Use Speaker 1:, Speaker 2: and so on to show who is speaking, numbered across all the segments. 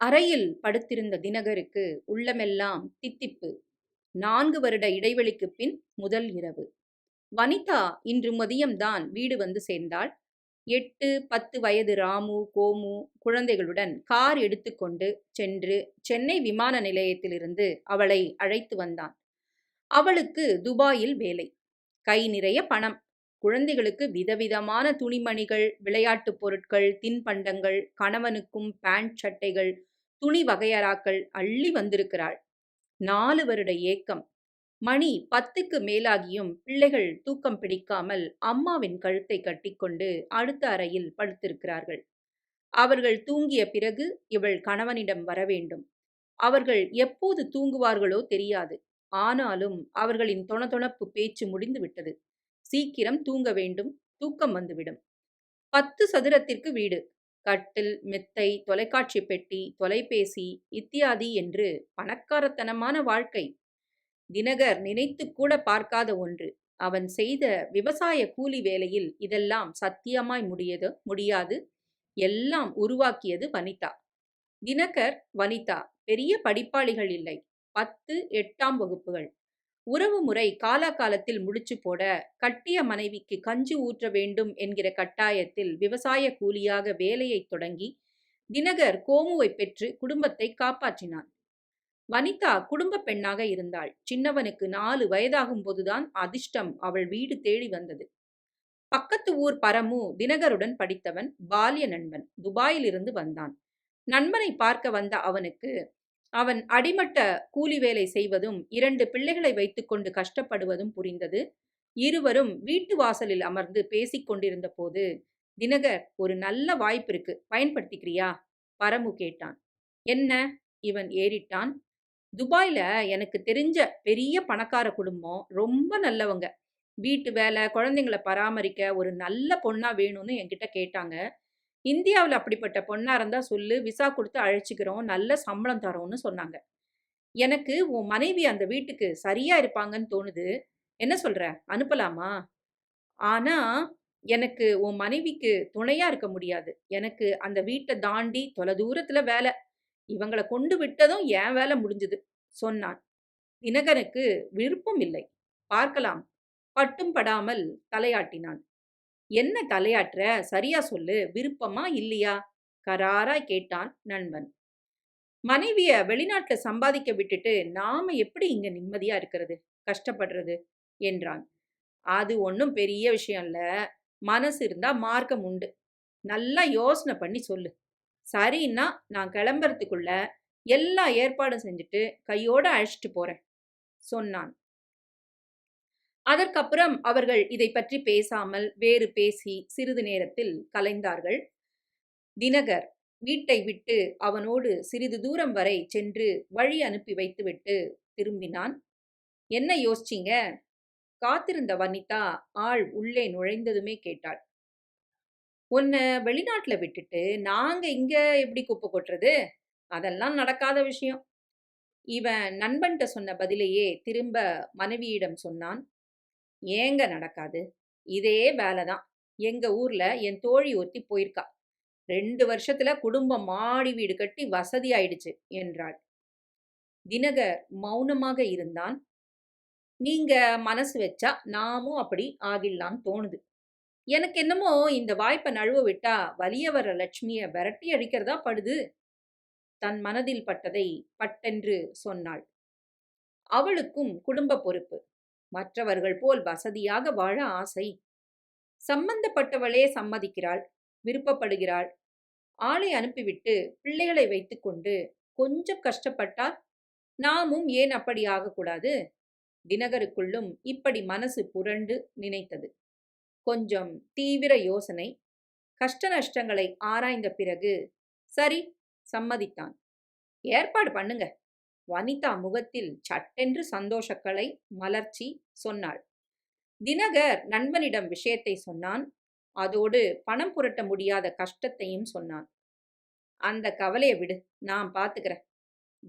Speaker 1: அறையில் படுத்திருந்த தினகருக்கு உள்ளமெல்லாம் தித்திப்பு. நான்கு வருட இடைவெளிக்குப் பின் முதல் இரவு. வனிதா இன்று மதியம்தான் வீடு வந்து சேர்ந்தாள். எட்டு பத்து வயது ராமு கோமு குழந்தைகளுடன் கார் எடுத்துக்கொண்டு சென்று சென்னை விமான நிலையத்திலிருந்து அவளை அழைத்து வந்தான். அவளுக்கு துபாயில் வேலை. கை நிறைய பணம். குழந்தைகளுக்கு விதவிதமான துணிமணிகள் விளையாட்டுப் பொருட்கள் தின்பண்டங்கள் கணவனுக்கும் பேண்ட் சட்டைகள் துணி வகையறாக்கள் அள்ளி வந்திருக்கிறாள். நாலு வருட ஏக்கம். மணி பத்துக்கு மேலாகியும் பிள்ளைகள் தூக்கம் பிடிக்காமல் அம்மாவின் கழுத்தை கட்டிக்கொண்டு அடுத்த அறையில் படுத்திருக்கிறார்கள். அவர்கள் தூங்கிய பிறகு இவள் கணவனிடம் வர வேண்டும். அவர்கள் எப்போது தூங்குவார்களோ தெரியாது. ஆனாலும் அவர்களின் தொணதொணப்பு பேச்சு முடிந்து விட்டது சீக்கிரம் தூங்க வேண்டும். தூக்கம் வந்துவிடும். பத்து சதுரத்திற்கு வீடு. கட்டில் மெத்தை தொலைக்காட்சி பெட்டி தொலைபேசி இத்தியாதி என்று பணக்காரத்தனமான வாழ்க்கை. தினகர் நினைத்து கூட பார்க்காத ஒன்று. அவன் செய்த விவசாய கூலி வேலையில் இதெல்லாம் சத்தியமாய் முடியது முடியாது. எல்லாம் உருவாக்கியது வனிதா. தினகர் வனிதா பெரிய படிப்பாளிகள் இல்லை. பத்து எட்டாம் வகுப்புகள். உறவு முறை காலாகாலத்தில் முடிச்சு போட கட்டிய மனைவிக்கு கஞ்சி ஊற்ற வேண்டும் என்கிற கட்டாயத்தில் விவசாய கூலியாக வேலையை தொடங்கி தினகர் கோமுவை பெற்று குடும்பத்தை காப்பாற்றினான். வனிதா குடும்ப பெண்ணாக இருந்தாள். சின்னவனுக்கு நாலு வயதாகும் போதுதான் அதிர்ஷ்டம் அவள் வீடு தேடி வந்தது. பக்கத்து ஊர் பரமு தினகருடன் படித்தவன் பால்ய நண்பன் துபாயிலிருந்து வந்தான். நண்பனை பார்க்க வந்த அவனுக்கு அவன் அடிமட்ட கூலி வேலை செய்வதும் இரண்டு பிள்ளைகளை வைத்துக்கொண்டு கஷ்டப்படுவதும் புரிந்தது. இருவரும் வீட்டு வாசலில் அமர்ந்து பேசிக் கொண்டிருந்த போது தினகர் ஒரு நல்ல வாய்ப்பு இருக்கு. பயன்படுத்திக்கிறியா? பரமு கேட்டான். என்ன? இவன் ஏறிட்டான். துபாயில எனக்கு தெரிஞ்ச பெரிய பணக்கார குடும்பம் ரொம்ப நல்லவங்க. வீட்டு வேலை குழந்தைங்களை பராமரிக்க ஒரு நல்ல பொண்ணா வேணும்னு என்கிட்ட கேட்டாங்க. இந்தியாவில் அப்படிப்பட்ட பொண்ணாக இருந்தால் சொல்லு விசா கொடுத்து அழைச்சிக்கிறோம் நல்ல சம்பளம் தரோம்னு சொன்னாங்க. எனக்கு உன் மனைவி அந்த வீட்டுக்கு சரியாக இருப்பாங்கன்னு தோணுது. என்ன சொல்கிற அனுப்பலாமா? ஆனால் எனக்கு உன் மனைவிக்கு துணையாக இருக்க முடியாது. எனக்கு அந்த வீட்டை தாண்டி தொலை தூரத்தில் வேலை. இவங்களை கொண்டு விட்டதும் என் வேலை முடிஞ்சது சொன்னான். தினகனுக்கு விருப்பம் இல்லை. பார்க்கலாம். பட்டும் படாமல் தலையாட்டினான். என்ன தலையாற்ற சரியா சொல்லு. விருப்பமா இல்லையா? கராரா கேட்டான் நண்பன். மனைவிய வெளிநாட்டுல சம்பாதிக்க விட்டுட்டு நாம எப்படி இங்க நிம்மதியா இருக்கிறது? கஷ்டப்படுறது? என்றான். அது ஒன்றும் பெரிய விஷயம் இல்ல. மனசு இருந்தா மார்க்கம் உண்டு. நல்லா யோசனை பண்ணி சொல்லு. சரின்னா நான் கிளம்புறதுக்குள்ள எல்லா ஏற்பாடும் செஞ்சுட்டு கையோட அழைச்சிட்டு போறேன் சொன்னான். அதற்கப்புறம் அவர்கள் இதை பற்றி பேசாமல் வேறு பேசி சிறிது நேரத்தில் கலைந்தார்கள். தினகர் வீட்டை விட்டு அவனோடு சிறிது தூரம் வரை சென்று வழி அனுப்பி வைத்துவிட்டு திரும்பினான். என்ன யோசிச்சிங்க? காத்திருந்த வனிதா ஆள் உள்ளே நுழைந்ததுமே கேட்டாள். உன்னை வெளிநாட்டில் விட்டுட்டு நாங்கள் இங்கே எப்படி குப்பை கொட்டுறது? அதெல்லாம் நடக்காத விஷயம். இவன் நண்பன்கிட்ட சொன்ன பதிலையே திரும்ப மனைவியிடம் சொன்னான். ஏங்க நடக்காது? இதே வேலை தான். எங்க ஊர்ல என் தோழி ஒத்தி போயிருக்கா. ரெண்டு வருஷத்துல குடும்பம் மாடி வீடு கட்டி வசதி ஆயிடுச்சு என்றாள். தினகர் மௌனமாக இருந்தான். நீங்க மனசு வச்சா நாமும் அப்படி ஆகிடலாம் தோணுது. எனக்கு என்னமோ இந்த வாய்ப்பை நழுவ விட்டா வலிய வர லட்சுமிய விரட்டி அடிக்கிறதா படுது? தன் மனதில் பட்டதை பட்டென்று சொன்னாள். அவளுக்கும் குடும்ப பொறுப்பு. மற்றவர்கள் போல் வசதியாக வாழ ஆசை. சம்பந்தப்பட்டவளே சம்மதிக்கிறாள் விருப்பப்படுகிறாள். ஆளை அனுப்பிவிட்டு பிள்ளைகளை வைத்துக்கொண்டு கொஞ்சம் கஷ்டப்பட்டால் நாமும் ஏன் அப்படி ஆகக்கூடாது? தினகருக்குள்ளும் இப்படி மனசு புரண்டு நினைத்தது. கொஞ்சம் தீவிர யோசனை. கஷ்ட நஷ்டங்களை ஆராய்ந்த பிறகு சரி சம்மதித்தான். ஏற்பாடு பண்ணுங்க. வனிதா முகத்தில் சட்டென்று சந்தோஷக்களை மலர்ச்சி சொன்னாள். தினகர் நண்பனிடம் விஷயத்தை சொன்னான். அதோடு பணம் புரட்ட முடியாத கஷ்டத்தையும் சொன்னான். அந்த கவலையை விடு நான் பார்த்துக்கிறேன்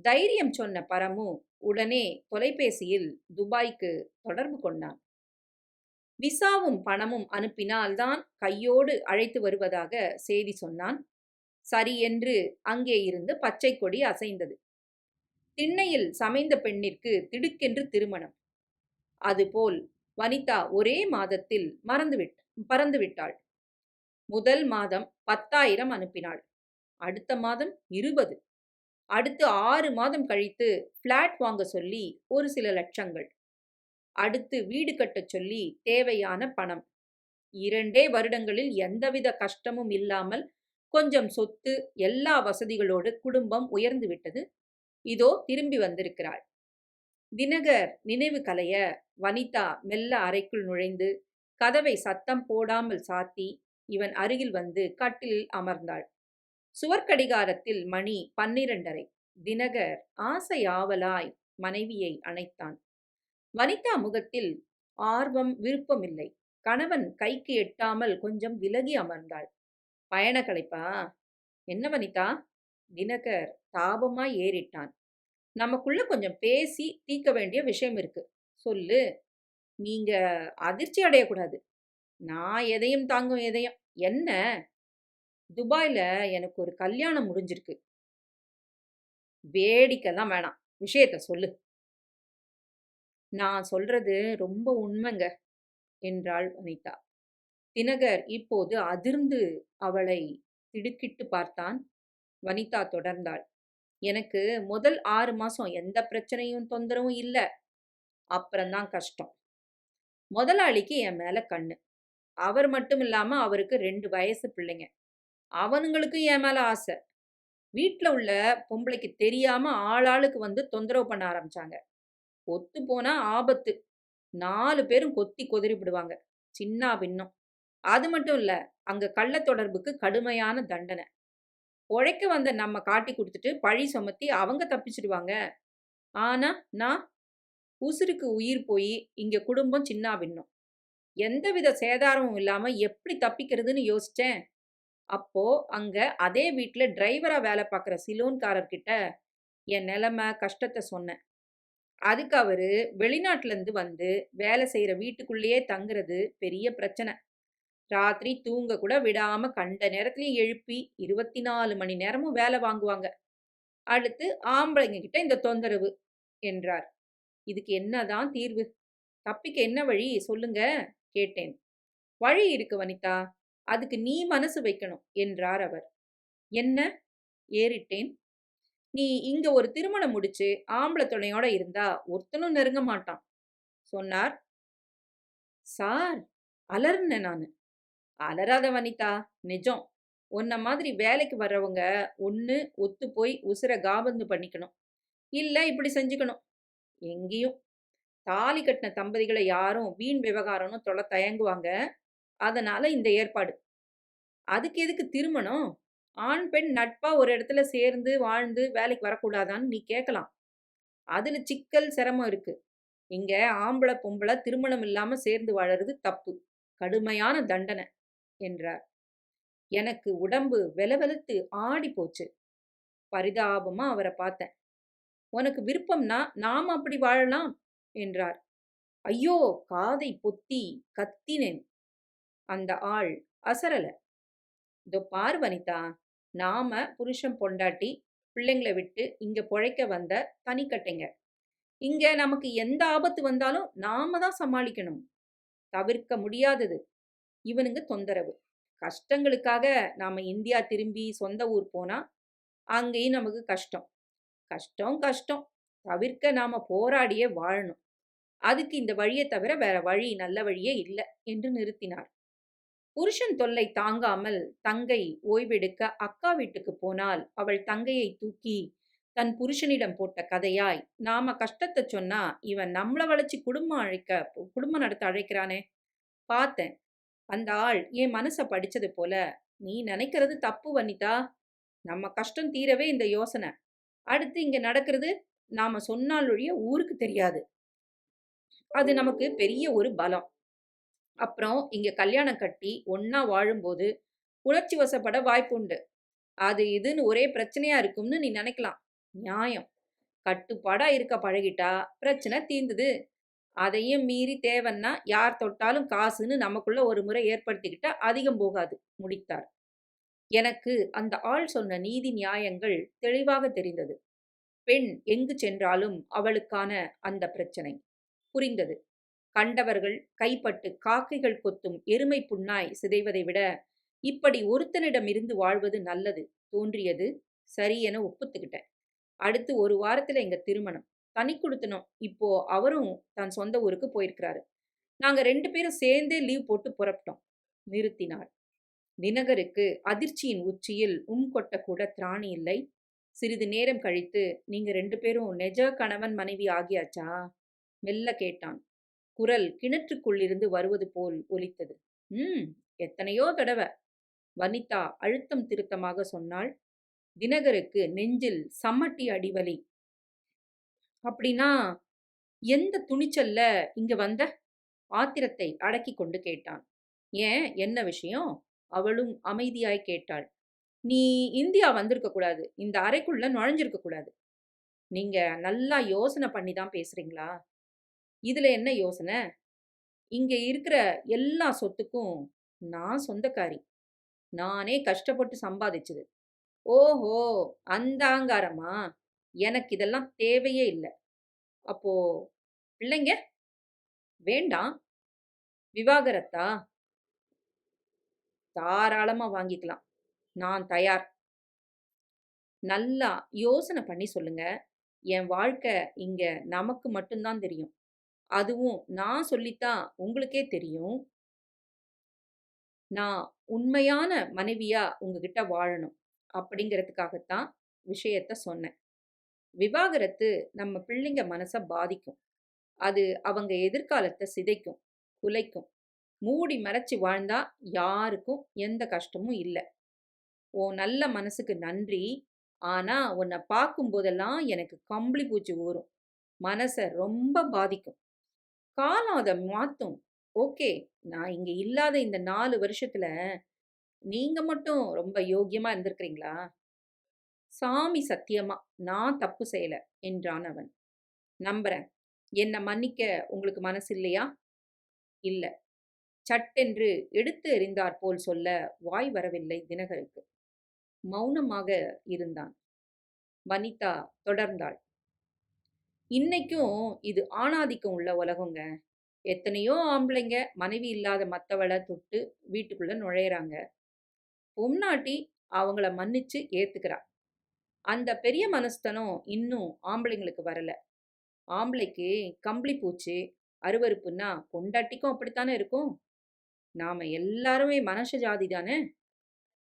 Speaker 1: தைரியம் சொன்ன பரமு உடனே தொலைபேசியில் துபாய்க்கு தொடர்பு கொண்டான். விசாவும் பணமும் அனுப்பினால்தான் கையோடு அழைத்து வருவதாக செய்தி சொன்னான். சரி என்று அங்கே இருந்து பச்சை கொடி அசைந்தது. திண்ணையில் சமைந்த பெண்ணிற்கு திடுக்கென்று திருமணம். அதுபோல் வனிதா ஒரே மாதத்தில் மறந்துவிட் பறந்துவிட்டாள். முதல் மாதம் பத்தாயிரம் அனுப்பினாள். அடுத்த மாதம் இருபது. அடுத்து ஆறு மாதம் கழித்து பிளாட் வாங்க சொல்லி ஒரு சில லட்சங்கள். அடுத்து வீடு கட்டச் சொல்லி தேவையான பணம். இரண்டே வருடங்களில் எந்தவித கஷ்டமும் இல்லாமல் கொஞ்சம் சொத்து எல்லா வசதிகளோடு குடும்பம் உயர்ந்து விட்டது. இதோ திரும்பி வந்திருக்கிறாள். தினகர் நினைவு கலைய வனிதா மெல்ல அறைக்குள் நுழைந்து கதவை சத்தம் போடாமல் சாத்தி இவன் அருகில் வந்து கட்டிலில் அமர்ந்தாள். சுவர்க்கடிகாரத்தில் மணி பன்னிரண்டரை. தினகர் ஆசை ஆவலாய் மனைவியை அணைத்தான். வனிதா முகத்தில் ஆர்வம் விருப்பமில்லை. கணவன் கைக்கு எட்டாமல் கொஞ்சம் விலகி அமர்ந்தாள். பயண களைப்பா என்ன வனிதா? தினகர் தாபமாய் ஏறிட்டான். நமக்குள்ள கொஞ்சம் பேசி தீர்க்க வேண்டிய விஷயம் இருக்கு. சொல்லு. நீங்க அதிர்ச்சி அடையக்கூடாது. நான் எதையும் தாங்கும் எதையும். என்ன? துபாயில் எனக்கு ஒரு கல்யாணம் முடிஞ்சிருக்கு. வேடிக்கைலாம் வேணாம். விஷயத்த சொல்லு. நான் சொல்றது ரொம்ப உண்மைங்க என்றாள் வனிதா தினகர் இப்போது அதிர்ந்து அவளை திடுக்கிட்டு பார்த்தான். வனிதா தொடர்ந்தாள். எனக்கு முதல் ஆறு மாசம் எந்த பிரச்சனையும் தொந்தரவும் இல்லை. அப்புறம்தான் கஷ்டம். முதலாளிக்கு என் மேல கண்ணு. அவர் மட்டும் இல்லாம அவருக்கு ரெண்டு வயசு பிள்ளைங்க. அவனுங்களுக்கும் என் மேல ஆசை. வீட்டில் உள்ள பொம்பளைக்கு தெரியாம ஆளாளுக்கு வந்து தொந்தரவு பண்ண ஆரம்பிச்சாங்க. ஒத்து போனா ஆபத்து. நாலு பேரும் கொத்தி கொதிரி விடுவாங்க. சின்ன பின்னம். அது மட்டும் இல்ல அங்க கள்ள தொடர்புக்கு கடுமையான தண்டனை. உழைக்க வந்த நம்ம காட்டி கொடுத்துட்டு பழி சுமத்தி அவங்க தப்பிச்சிடுவாங்க. ஆனா நான் உசுருக்கு உயிர் போய் இங்க குடும்பம் சின்ன விண்ணும் எந்தவித சேதாரமும் இல்லாம எப்படி தப்பிக்கிறதுன்னு யோசிச்சேன். அப்போ அங்க அதே வீட்டில் டிரைவரா வேலை பார்க்குற சிலோன்காரர்கிட்ட என் நிலைமை கஷ்டத்தை சொன்னேன். அதுக்கு அவரு வெளிநாட்டுல இருந்து வந்து வேலை செய்யற வீட்டுக்குள்ளேயே தங்குறது பெரிய பிரச்சனை. ராத்திரி தூங்க கூட விடாம கண்ட நேரத்துலையும் எழுப்பி இருபத்தி நாலு மணி நேரமும் வேலை வாங்குவாங்க. அடுத்து ஆம்பளைங்க கிட்ட இந்த தொந்தரவு என்றார். இதுக்கு என்னதான் தீர்வு? தப்பிக்க என்ன வழி? சொல்லுங்க கேட்டேன். வழி இருக்கு வனிதா அதுக்கு நீ மனசு வைக்கணும் என்றார் அவர். என்ன? ஏறிட்டேன். நீ இங்க ஒரு திருமணம் முடிச்சு ஆம்பளை துணையோட இருந்தா ஒருத்தனும் நெருங்க மாட்டான் சொன்னார். சார் அலர்ன நான். அலறாத வனிதா நிஜம். உன்ன மாதிரி வேலைக்கு வர்றவங்க ஒன்று ஒத்து போய் உசுரை காபந்து பண்ணிக்கணும். இல்லை இப்படி செஞ்சுக்கணும். எங்கேயும். தாலி கட்டின தம்பதிகளை யாரும் வீண் விவகாரம்னு தொலை தயங்குவாங்க. அதனால இந்த ஏற்பாடு. அதுக்கு எதுக்கு திருமணம்? ஆண் பெண் நட்பா ஒரு இடத்துல சேர்ந்து வாழ்ந்து வேலைக்கு வரக்கூடாதான்னு நீ கேட்கலாம் அதுல சிக்கல் சிரமம் இருக்கு. இங்க ஆம்பளை பொம்பளை திருமணம் இல்லாம சேர்ந்து வாழறது தப்பு. கடுமையான தண்டனை. என்றார். எனக்கு உடம்பு வெலவெலத்து ஆடி போச்சு. பரிதாபமா அவரை பார்த்தேன். உனக்கு விருப்பம்னா நாம் அப்படி வாழலாம் என்றார். ஐயோ காதை பொத்தி கத்தினேன். அந்த ஆள் அசரல. இதோ பார் வனிதா நாம புருஷன் பொண்டாட்டி பிள்ளைங்களை விட்டு இங்க பொழைக்க வந்த தனிக்கட்டைங்க. இங்க நமக்கு எந்த ஆபத்து வந்தாலும் நாம தான் சமாளிக்கணும். தவிர்க்க முடியாதது. இவனுங்க தொந்தரவு. கஷ்டங்களுக்காக நாம் இந்தியா திரும்பி சொந்த ஊர் போனால் அங்கேயும் நமக்கு கஷ்டம். கஷ்டம் கஷ்டம். தவிர்க்க நாம் போராடியே வாழணும். அதுக்கு இந்த வழியை தவிர வேற வழி நல்ல வழியே இல்லை என்று நிறுத்தினார். புருஷன் தொல்லை தாங்காமல் தங்கை ஓய்வெடுக்க அக்கா வீட்டுக்கு போனால் அவள் தங்கையை தூக்கி தன் புருஷனிடம் போட்ட கதையாய் நாம கஷ்டத்தை சொன்னா இவன் நம்மளை வளைச்சு குடும்பம் அழைக்க குடும்பம் நடத்த அழைக்கிறானே. பார்த்தேன். அந்த ஆள் என் மனசை படிச்சது போல? நீ நினைக்கிறது தப்பு வனிதா நம்ம கஷ்டம் தீரவே இந்த யோசனை. அடுத்து இங்க நடக்கிறது நாம சொன்னால் ஒழிய ஊருக்கு தெரியாது. அது நமக்கு பெரிய ஒரு பலம். அப்புறம் இங்க கல்யாணம் கட்டி ஒன்னா வாழும்போது உணர்ச்சி வசப்பட வாய்ப்புண்டு அது இதுன்னு ஒரே பிரச்சனையா இருக்கும்னு நீ நினைக்கலாம். நியாயம். கட்டுப்பாடா இருக்க பழகிட்டா பிரச்சனை தீர்ந்துது அதையும் மீறி தேவைன்னா யார் தொட்டாலும் காசுன்னு நமக்குள்ள ஒரு முறை ஏற்படுத்திக்கிட்டா அதிகம் போகாது முடித்தார். எனக்கு அந்த ஆள் சொன்ன நீதி நியாயங்கள் தெளிவாக தெரிந்தது. பெண் எங்கு சென்றாலும் அவளுக்கான அந்த பிரச்சனை. புரிந்தது. கண்டவர்கள் கைப்பட்டு காக்கைகள் கொத்தும் எருமை புண்ணாய் சிதைவதை விட இப்படி ஒருத்தனிடமிருந்து வாழ்வது நல்லது. தோன்றியது சரி என ஒப்புத்துக்கிட்டேன். அடுத்து ஒரு வாரத்தில் எங்க திருமணம். தனி கொடுத்தனும். இப்போ அவரும் தன் சொந்த ஊருக்கு போயிருக்கிறாரு. நாங்க ரெண்டு பேரும் சேர்ந்தே லீவ் போட்டு புறப்பட்டோம். நிறுத்தினாள் தினகருக்கு அதிர்ச்சியின் உச்சியில் உம் கொட்ட கூட திராணி இல்லை. சிறிது நேரம் கழித்து நீங்க ரெண்டு பேரும் நெஜ கணவன் மனைவி ஆகியாச்சா? மெல்ல கேட்டான். குரல் கிணற்றுக்குள்ளிருந்து வருவது போல் ஒலித்தது. ம் எத்தனையோ தடவை. வனிதா அழுத்தம் திருத்தமாக சொன்னாள். தினகருக்கு நெஞ்சில் சம்மட்டி அடிவலி அப்படின்னா எந்த துணிச்சல்ல இங்க வந்த ஆத்திரத்தை அடக்கி கொண்டு கேட்டான்? ஏன்? என்ன விஷயம்? அவளும் அமைதியாய் கேட்டாள். நீ இந்தியா வந்திருக்க கூடாது. இந்த அறைக்குள்ள நுழைஞ்சிருக்க கூடாது. நீங்க நல்லா யோசனை பண்ணி தான் பேசுறீங்களா? இதுல என்ன யோசனை? இங்க இருக்கிற எல்லா சொத்துக்கும் நான் சொந்தக்காரி. நானே கஷ்டப்பட்டு சம்பாதிச்சது. ஓஹோ! அந்த ஆங்காரமா எனக்கு இதெல்லாம் தேவையே இல்லை. அப்போ பிள்ளைங்க வேண்டாம். விவாகரத்தா? தாராளமாக வாங்கிக்கலாம். நான் தயார். நல்லா யோசனை பண்ணி சொல்லுங்க. என் வாழ்க்கை இங்க நமக்கு மட்டும்தான் தெரியும். அதுவும் நான் சொல்லித்தான் உங்களுக்கே தெரியும். நான் உண்மையான மனைவியா உங்ககிட்ட வாழணும். அப்படிங்கிறதுக்காகத்தான் விஷயத்த சொன்னேன். விவாகரத்து நம்ம பிள்ளைங்க மனசை பாதிக்கும். அது அவங்க எதிர்காலத்தை சிதைக்கும் குலைக்கும். மூடி மறைச்சி வாழ்ந்தா யாருக்கும் எந்த கஷ்டமும் இல்லை. ஓ நல்ல மனசுக்கு நன்றி. ஆனா உன்னை பார்க்கும்போதெல்லாம் எனக்கு கம்பளி பூச்சி ஊறும். மனசை ரொம்ப பாதிக்கும். காலம் அதை மாத்தும். ஓகே நான் இங்க இல்லாத இந்த நாலு வருஷத்துல நீங்க மட்டும் ரொம்ப யோக்கியமா இருந்திருக்கிறீங்களா? சாமி சத்தியமா நான் தப்பு செய்யல என்றான் அவன். நம்புறேன். என்னை மன்னிக்க உங்களுக்கு மனசு இல்லையா? இல்ல. சட்டென்று எடுத்து எறிந்தார் போல் சொல்ல வாய் வரவில்லை தினகருக்கு. மௌனமாக இருந்தான். வனிதா தொடர்ந்தாள். இன்னைக்கும் இது ஆணாதிக்கம் உள்ள உலகங்க. எத்தனையோ ஆம்பளைங்க மனைவி இல்லாத மற்றவளை தொட்டு வீட்டுக்குள்ள நுழையிறாங்க. பொம்னாட்டி அவங்கள மன்னிச்சு ஏத்துக்கிறா. அந்த பெரிய மனஸ்தனம் இன்னும் ஆம்பளைங்களுக்கு வரல. ஆம்பளைக்கு கம்பளி பூச்சி அருவறுப்புன்னா பொண்டாட்டிக்கும் அப்படித்தானே இருக்கும்? நாம எல்லாருமே மனுஷ ஜாதி தானே?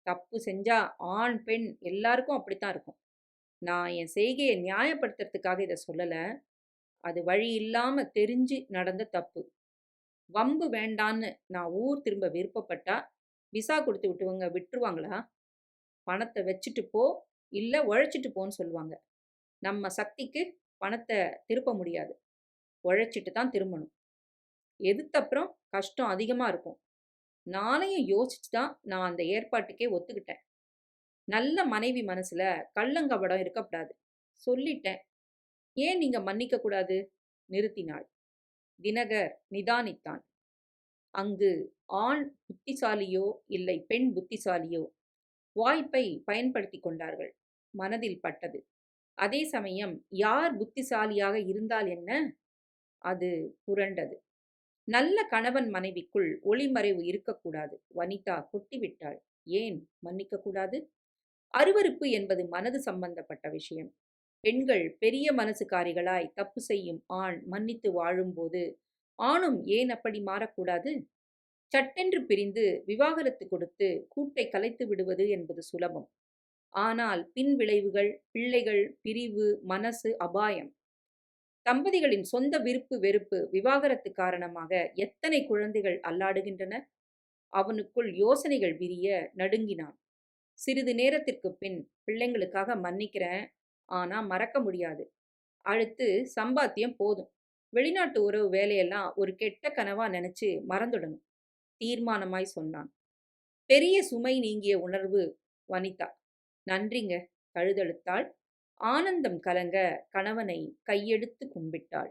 Speaker 1: தப்பு செஞ்சா ஆண் பெண் எல்லாருக்கும் அப்படித்தான் இருக்கும். நான் என் செய்கையை நியாயப்படுத்துறதுக்காக இதை சொல்லலை. அது வழி இல்லாம தெரிஞ்சு நடந்த தப்பு. வம்பு வேண்டான்னு நான் ஊர் திரும்ப விருப்பப்பட்டா விசா கொடுத்து விட்டுவங்க விட்டுருவாங்களா? பணத்தை வச்சுட்டு போ. இல்லை உழைச்சிட்டு போன்னு சொல்லுவாங்க. நம்ம சக்திக்கு பணத்தை திருப்ப முடியாது. உழைச்சிட்டு தான் திரும்பணும். எதுத்தப்புறம் கஷ்டம் அதிகமாக இருக்கும். நாளையும் யோசிச்சு தான் நான் அந்த ஏற்பாட்டுக்கே ஒத்துக்கிட்டேன். நல்ல மனைவி மனசில் கள்ளங்கபடம் இருக்கக்கூடாது சொல்லிட்டேன். ஏன் நீங்கள் மன்னிக்கக்கூடாது நிறுத்தினாள். தினகர் நிதானித்தான். அங்கு ஆண் புத்திசாலியோ இல்லை பெண் புத்திசாலியோ வாய்ப்பை பயன்படுத்தி கொண்டார்கள். மனதில் பட்டது. அதே சமயம் யார் புத்திசாலியாக இருந்தால் என்ன? அது புரண்டது. நல்ல கணவன் மனைவிக்குள் ஒளிமறைவு இருக்கக்கூடாது. வனிதா கொட்டிவிட்டாள். ஏன் மன்னிக்க கூடாது அருவறுப்பு என்பது மனது சம்பந்தப்பட்ட விஷயம். பெண்கள் பெரிய மனசுக்காரிகளாய் தப்பு செய்யும் ஆண் மன்னித்து வாழும்போது ஆணும் ஏன் அப்படி மாறக்கூடாது? சட்டென்று பிரிந்து விவாகரத்து கொடுத்து கூட்டை கலைத்து விடுவது என்பது சுலபம். ஆனால் பின் விளைவுகள் பிள்ளைகள் பிரிவு மனசு அபாயம். தம்பதிகளின் சொந்த விருப்பு வெறுப்பு விவாகரத்து காரணமாக எத்தனை குழந்தைகள் அல்லாடுகின்றன அவனுக்குள் யோசனைகள் விரிய நடுங்கினான். சிறிது நேரத்திற்கு பின் பிள்ளைங்களுக்காக மன்னிக்கிறேன் ஆனா மறக்க முடியாது. அடுத்து சம்பாத்தியம் போதும். வெளிநாட்டு உறவு வேலையெல்லாம் ஒரு கெட்ட கனவா நினைச்சு மறந்துடணும். தீர்மானமாய் சொன்னான். பெரிய சுமை நீங்கிய உணர்வு வனிதா. நன்றிங்க. கழுதழுத்தாள். ஆனந்தம் கலங்க கணவனை கையெடுத்து கும்பிட்டாள்.